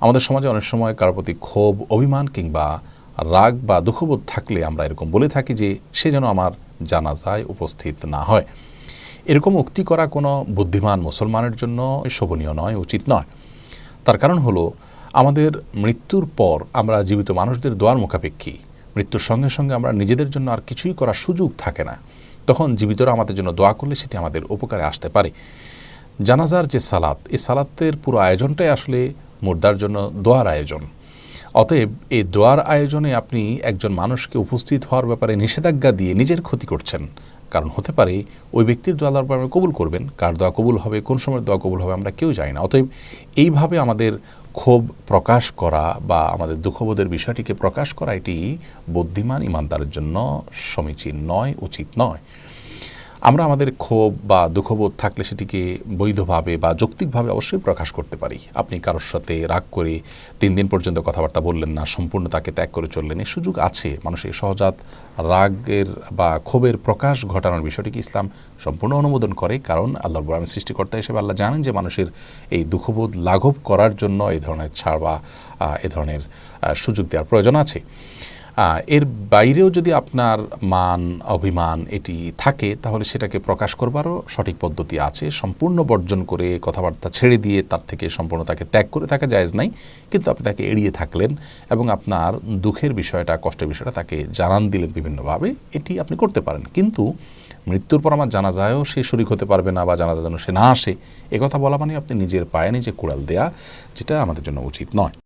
আমাদের সমাজে অনেক সময় কারোর প্রতি ক্ষোভ, অভিমান কিংবা রাগ বা দুঃখবোধ থাকলে আমরা এরকম বলে থাকি যে সে যেন আমার জানাজায় উপস্থিত না হয়। এরকম উক্তি করা কোনো বুদ্ধিমান মুসলমানের জন্য শোভনীয় নয়, উচিত নয়। তার কারণ হলো, আমাদের মৃত্যুর পর আমরা জীবিত মানুষদের দোয়ার মুখাপেক্ষী। মৃত্যুর সঙ্গে সঙ্গে আমরা নিজেদের জন্য আর কিছুই করার সুযোগ থাকে না। তখন জীবিতরা আমাদের জন্য দোয়া করলে সেটি আমাদের উপকারে আসতে পারে। জানাজার যে সালাত, এই সালাতের পুরো আয়োজনটাই আসলে মুর্দার জন্য দোয়ার আয়োজন। অতএব এই দোয়ার আয়োজনে আপনি একজন মানুষকে উপস্থিত হওয়ার ব্যাপারে নিষেধাজ্ঞা দিয়ে নিজের ক্ষতি করছেন। কারণ হতে পারে ওই ব্যক্তির দোয়া আল্লাহর ব্যাপারে কবুল করবেন। কার দোয়া কবুল হবে, কোন সময় দোয়া কবুল হবে আমরা কেউ জানি না। অতএব এইভাবে আমাদের ক্ষোভ প্রকাশ করা বা আমাদের দুঃখবোধের বিষয়টিকে প্রকাশ করা এটি বুদ্ধিমান ইমানদারের জন্য সমীচীন নয়, উচিত নয়। আমরা আমাদের ক্ষোভ বা দুঃখবোধ থাকলে সেটিকে বৈধভাবে বা যৌক্তিকভাবে অবশ্যই প্রকাশ করতে পারি। আপনি কারোর সাথে রাগ করে তিন দিন পর্যন্ত কথাবার্তা বললেন না, সম্পূর্ণ তাকে ত্যাগ করে চললেন এই সুযোগ আছে। মানুষের সহজাত রাগের বা ক্ষোভের প্রকাশ ঘটানোর বিষয়টিকে ইসলাম সম্পূর্ণ অনুমোদন করে, কারণ আল্লাহ আমি সৃষ্টিকর্তা হিসেবে আল্লাহ জানেন যে মানুষের এই দুঃখবোধ লাঘব করার জন্য এই ধরনের ছাড় বা এ ধরনের সুযোগ দেওয়ার প্রয়োজন আছে। এর বাইরেও যদি আপনার মান, অভিমান এটি থাকে, তাহলে সেটাকে প্রকাশ করবারও সঠিক পদ্ধতি আছে। সম্পূর্ণ বর্জন করে কথাবার্তা ছেড়ে দিয়ে তার থেকে সম্পূর্ণ তাকে ত্যাগ করে থাকা জায়েজ নাই, কিন্তু আপনি তাকে এড়িয়ে থাকলেন এবং আপনার দুঃখের বিষয়টা, কষ্টের বিষয়টা তাকে জানান দিলেন বিভিন্নভাবে, এটি আপনি করতে পারেন। কিন্তু মৃত্যুর পর আমার জানা যায়ও সে শরিক হতে পারবে না বা জানা যেন সে না আসে, এ কথা বলা মানে আপনি নিজের পায়ে নিজে কুড়াল দেয়া, যেটা আমাদের জন্য উচিত নয়।